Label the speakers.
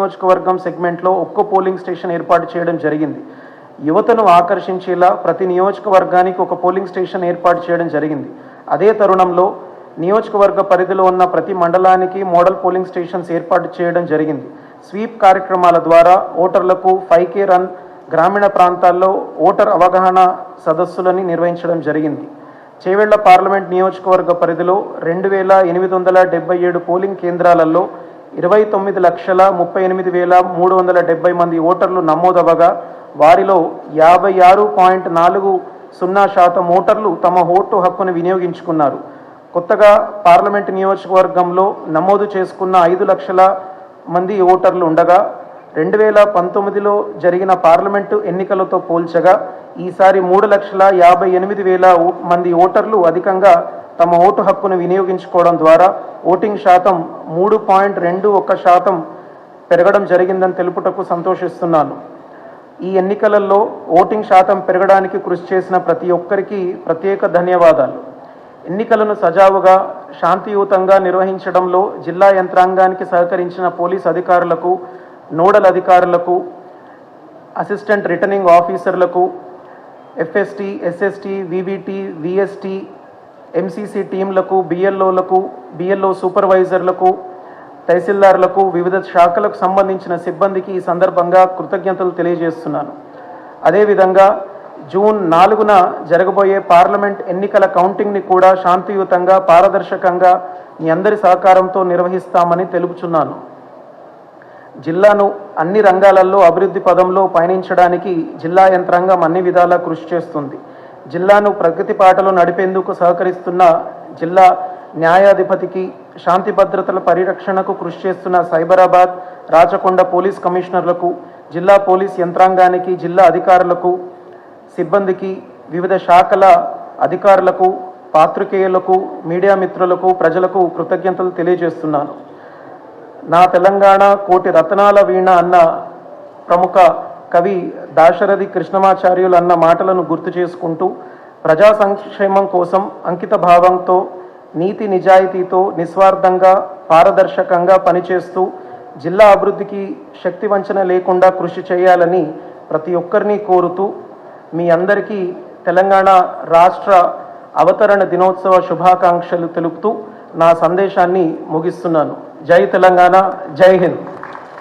Speaker 1: నియోజకవర్గం సెగ్మెంట్లో ఒక్క పోలింగ్ స్టేషన్ ఏర్పాటు చేయడం జరిగింది. యువతను ఆకర్షించేలా ప్రతి నియోజకవర్గానికి ఒక పోలింగ్ స్టేషన్ ఏర్పాటు చేయడం జరిగింది. అదే తరుణంలో నియోజకవర్గ పరిధిలో ఉన్న ప్రతి మండలానికి మోడల్ పోలింగ్ స్టేషన్స్ ఏర్పాటు చేయడం జరిగింది. స్వీప్ కార్యక్రమాల ద్వారా ఓటర్లకు ఫైవ్ కే రన్ గ్రామీణ ప్రాంతాల్లో ఓటర్ అవగాహన సదస్సులని నిర్వహించడం జరిగింది. చేవెళ్ళ పార్లమెంట్ నియోజకవర్గ పరిధిలో రెండు వేల ఎనిమిది వందల డెబ్బై ఏడు పోలింగ్ కేంద్రాలలో ఇరవై తొమ్మిది లక్షల ముప్పై ఎనిమిది వేల మూడు వందల డెబ్బై మంది ఓటర్లు నమోదవగా వారిలో యాభై ఆరు పాయింట్ నాలుగు సున్నా శాతం ఓటర్లు తమ ఓటు హక్కును వినియోగించుకున్నారు. కొత్తగా పార్లమెంట్ నియోజకవర్గంలో నమోదు చేసుకున్న ఐదు లక్షల మంది ఓటర్లు ఉండగా రెండు వేల పంతొమ్మిదిలో జరిగిన పార్లమెంటు ఎన్నికలతో పోల్చగా ఈసారి మూడు లక్షల యాభై ఎనిమిది వేల ఓ- మంది ఓటర్లు అధికంగా తమ ఓటు హక్కును వినియోగించుకోవడం ద్వారా ఓటింగ్ శాతం మూడు పాయింట్ రెండు ఒక్క శాతం పెరగడం జరిగిందని తెలుపుటకు సంతోషిస్తున్నాను. ఈ ఎన్నికలలో ఓటింగ్ శాతం పెరగడానికి కృషి చేసిన ప్రతి ఒక్కరికి ప్రత్యేక ధన్యవాదాలు. ఎన్నికలను సజావుగా శాంతియుతంగా నిర్వహించడంలో జిల్లా యంత్రాంగానికి సహకరించిన పోలీస్ అధికారులకు నోడల్ అధికారులకు అసిస్టెంట్ రిటర్నింగ్ ఆఫీసర్లకు FST SST VBT VST MCC టీంలకు బిఎల్ఓలకు బిఎల్ఓ సూపర్వైజర్లకు తహసీల్దార్లకు వివిధ శాఖలకు సంబంధించిన సిబ్బందికి ఈ సందర్భంగా కృతజ్ఞతలు తెలియజేస్తున్నాను. అదేవిధంగా జూన్ నాలుగున జరగబోయే పార్లమెంట్ ఎన్నికల కౌంటింగ్ని కూడా శాంతియుతంగా పారదర్శకంగా మీ అందరి సహకారంతో నిర్వహిస్తామని తెలుపుచున్నాను. జిల్లాను అన్ని రంగాలలో అభివృద్ధి పదంలో పయనించడానికి జిల్లా యంత్రాంగం అన్ని విధాలా కృషి చేస్తుంది. జిల్లాను ప్రగతి పాటలో నడిపేందుకు సహకరిస్తున్న జిల్లా న్యాయాధిపతికి శాంతి భద్రతల పరిరక్షణకు కృషి చేస్తున్న సైబరాబాద్ రాచకొండ పోలీస్ కమిషనర్లకు జిల్లా పోలీస్ యంత్రాంగానికి జిల్లా అధికారులకు సిబ్బందికి వివిధ శాఖల అధికారులకు పాత్రికేయులకు మీడియా మిత్రులకు ప్రజలకు కృతజ్ఞతలు తెలియజేస్తున్నాను. నా తెలంగాణ కోటి రత్నాల వీణ అన్న ప్రముఖ కవి దాశరథి కృష్ణమాచార్యులు అన్న మాటలను గుర్తు చేసుకుంటూ ప్రజా సంక్షేమం కోసం అంకిత భావంతో నీతి నిజాయితీతో నిస్వార్థంగా పారదర్శకంగా పనిచేస్తూ జిల్లా అభివృద్ధికి శక్తి వంచన లేకుండా కృషి చేయాలని ప్రతి ఒక్కరిని కోరుతూ మీ అందరికీ తెలంగాణ రాష్ట్ర అవతరణ దినోత్సవ శుభాకాంక్షలు తెలుపుతూ నా సందేశాన్ని ముగిస్తున్నాను. జై తెలంగాణ జై హింద్.